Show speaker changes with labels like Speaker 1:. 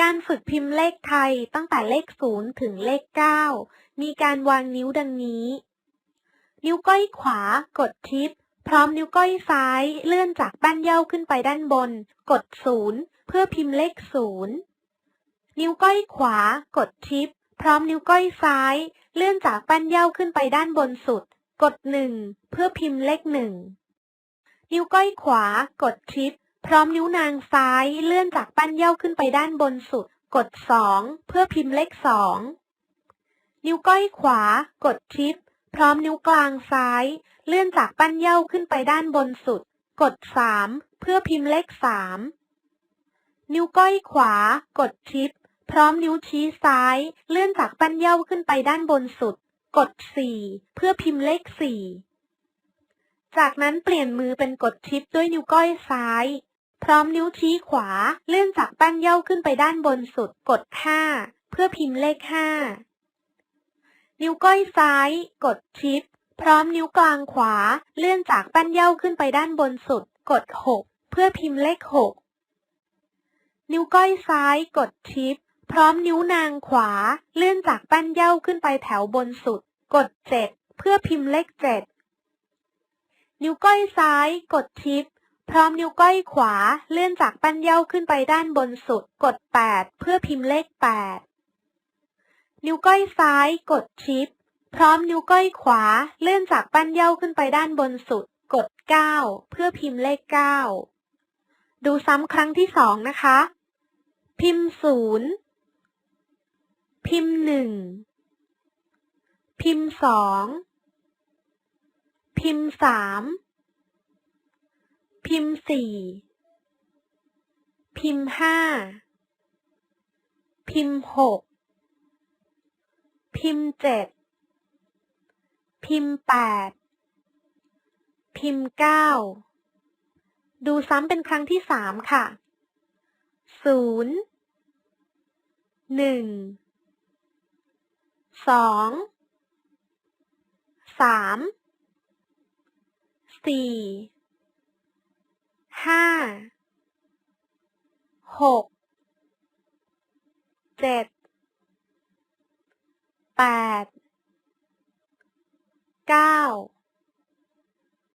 Speaker 1: การฝึกพิมพ์เลขไทยตั้งแต่เลข 0 ถึงเลข 9 มีการวางนิ้วดังนี้ นิ้วก้อยขวากดชิป พร้อมนิ้วก้อยซ้ายเลื่อนจากแป้นเย้าขึ้นไปด้านบน กด 0 เพื่อพิมพ์เลข 0 นิ้วก้อยขวากดชิป พร้อมนิ้วก้อยซ้ายเลื่อนจากแป้นเย้าขึ้นไปด้านบนสุด กด 1 เพื่อพิมพ์เลข 1 นิ้วก้อยขวากดชิป พร้อมนิ้วนางซ้ายเลื่อนจากแป้นเย้าขึ้นไปด้านบนสุด กด 2 เพื่อพิมพ์เลข 2 นิ้วก้อยขวา กดชิป พร้อมนิ้วกลางซ้าย เลื่อนจากแป้นเย้าขึ้นไปด้านบนสุด กด 3 เพื่อพิมพ์เลข 3 นิ้วก้อยขวา กดชิป พร้อมนิ้วชี้ซ้าย เลื่อนจากแป้นเย้าขึ้นไปด้านบนสุด กด 4 เพื่อพิมพ์เลข 4 จากนั้นเปลี่ยนมือเป็นกดชิปด้วยนิ้วก้อยซ้าย พร้อมนิ้วชี้ขวาเลื่อนจากแป้นเย้าขึ้นไปด้านบนสุดกด 5 เพื่อพิมพ์เลข 5 นิ้วก้อยซ้าย กดชิป พร้อมนิ้วกลางขวาเลื่อนจากแป้นเย้าขึ้นไปด้านบนสุด กด 6 เพื่อพิมพ์เลข 6 นิ้วก้อยซ้าย กดชิป พร้อมนิ้วนางขวาเลื่อนจากแป้นเย้าขึ้นไปแถวบนสุด กด 7 เพื่อพิมพ์เลข 7 นิ้วก้อยซ้าย กดชิป พร้อมนิ้วก้อยขวาเลื่อนจากแป้นเย้าขึ้นไปด้านบนสุด กด 8 เพื่อพิมพ์เลข 8 นิ้วก้อยซ้ายกดชิป พร้อมนิ้วก้อยขวาเลื่อนจากแป้นเย้าขึ้นไปด้านบนสุด กด 9 เพื่อพิมพ์เลข 9 ดูซ้ำครั้งที่สองนะคะ พิมพ์ 0 พิมพ์ 1 พิมพ์ 2 พิมพ์ 3 พิมพ์สี่ พิมพ์ห้า พิมพ์หก พิมพ์เจ็ด พิมพ์แปด พิมพ์เก้า ดูซ้ำเป็นครั้งที่สามค่ะ ศูนย์ หนึ่ง สอง สาม สี่ หกเจ็ดแปดเก้า